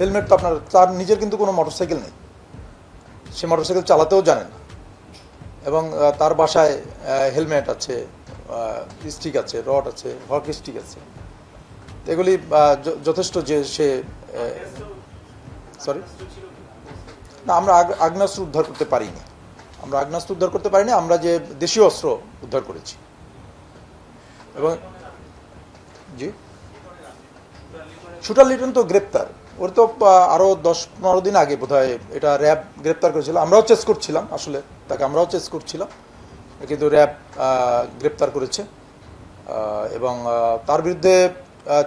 Helmet তো আপনার, তার নিজের কিন্তু কোনো মোটরসাইকেল নেই। সে মোটরসাইকেল চালাতেও জানে না। এবং তার বাসায় হেলমেট আছে স্টিক আছে, রড আছে, হক স্টিক আছে। এগুলি যথেষ্ট যে সে সরি না, আমরা আগ- আগ্নেয়াস্ত্র উদ্ধার করতে পারিনি। আমরা আগ্নেয়াস্ত্র উদ্ধার করতে পারিনি, আমরা যে দেশীয় অস্ত্র উদ্ধার করেছি। এবং, জি? শুটার লিটন তো গ্রেপ্তার। ওর তো আহ, আরও দশ পনেরো দিন আগে বোধহয় এটা র্যাব গ্রেপ্তার করেছিল। আমরাও চেস করছিলাম আসলে তাকে আমরাও চেস করছিলাম। কিন্তু র্যাব গ্রেপ্তার করেছে। এবং তার বিরুদ্ধে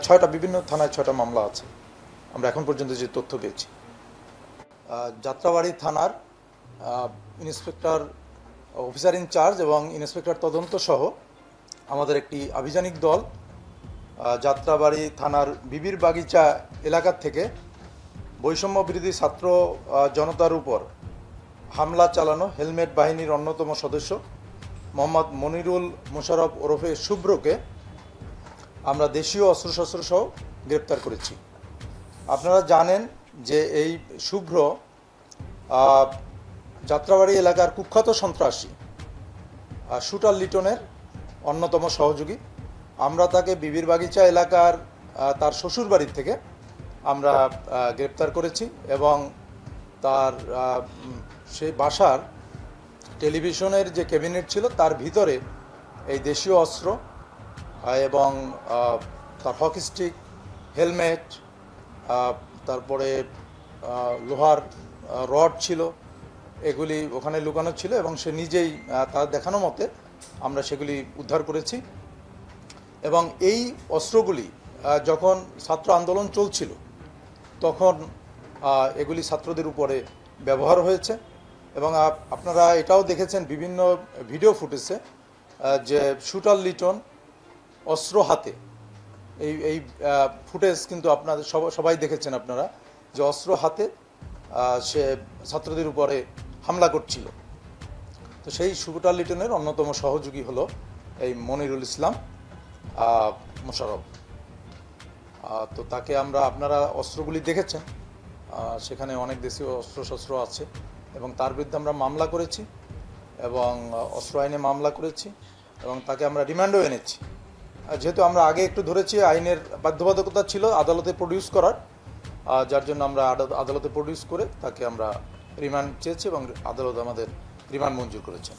ছয়টা বিভিন্ন থানায় ছয়টা মামলা আছে। আমরা এখন পর্যন্ত যে তথ্য পেয়েছি। যাত্রাবাড়ি থানার ইন্সপেক্টর অফিসার ইনচার্জ এবং ইন্সপেক্টর তদন্ত সহ আমাদের একটি আভিযানিক দল যাত্রাবাড়ি থানার বিবির বাগিচা এলাকার থেকে বৈষম্য বিরোধী ছাত্র জনতার উপর হামলা চালানো হেলমেট বাহিনীর অন্যতম সদস্য মোহাম্মদ মনিরুল মোশারফ ওরফে শুভ্রকে আমরা দেশীয় অস্ত্রশস্ত্র সহ গ্রেপ্তার করেছি। আপনারা জানেন যে এই শুভ্র যাত্রাবাড়ি এলাকার কুখ্যাত সন্ত্রাসী শুটার লিটনের অন্যতম সহযোগী। আমরা তাকে বিবির বাগিচা এলাকার তার শ্বশুর বাড়ির থেকে আমরা গ্রেপ্তার করেছি এবং তার সেই বাসার টেলিভিশনের যে ক্যাবিনেট ছিল তার ভিতরে এই দেশীয় অস্ত্র এবং তার হক স্টিক, হেলমেট তারপরে লোহার রড ছিল, এগুলি ওখানে লুকানো ছিল এবং সে নিজেই তার দেখানো মতে আমরা সেগুলি উদ্ধার করেছি। এবং এই অস্ত্রগুলি যখন ছাত্র আন্দোলন চলছিল, তখন এগুলি ছাত্রদের উপরে ব্যবহার হয়েছে এবং আপনারা এটাও দেখেছেন বিভিন্ন ভিডিও ফুটেজে যে শুটার লিটন অস্ত্র হাতে, এই এই ফুটেজ কিন্তু আপনাদের সব- সবাই দেখেছেন আপনারা, যে অস্ত্র হাতে সে ছাত্রদের উপরে হামলা করছিল। তো সেই শুটার লিটনের অন্যতম সহযোগী হলো এই মনিরুল ইসলাম। মোশারফ তো তাকে আমরা আপনারা অস্ত্রগুলি দেখেছেন। সেখানে অনেক দেশীয় অস্ত্রশস্ত্র আছে এবং তার বিরুদ্ধে আমরা মামলা করেছি এবং অস্ত্র আইনে মামলা করেছি এবং তাকে আমরা রিমান্ডও এনেছি। যেহেতু আমরা আগে একটু ধরেছি, আইনের বাধ্যবাধকতা ছিল আদালতে প্রডিউস করার যার জন্য আমরা আদালতে প্রডিউস করে তাকে আমরা রিমান্ড চেয়েছি এবং আদালত আমাদের রিমান্ড মঞ্জুর করেছেন।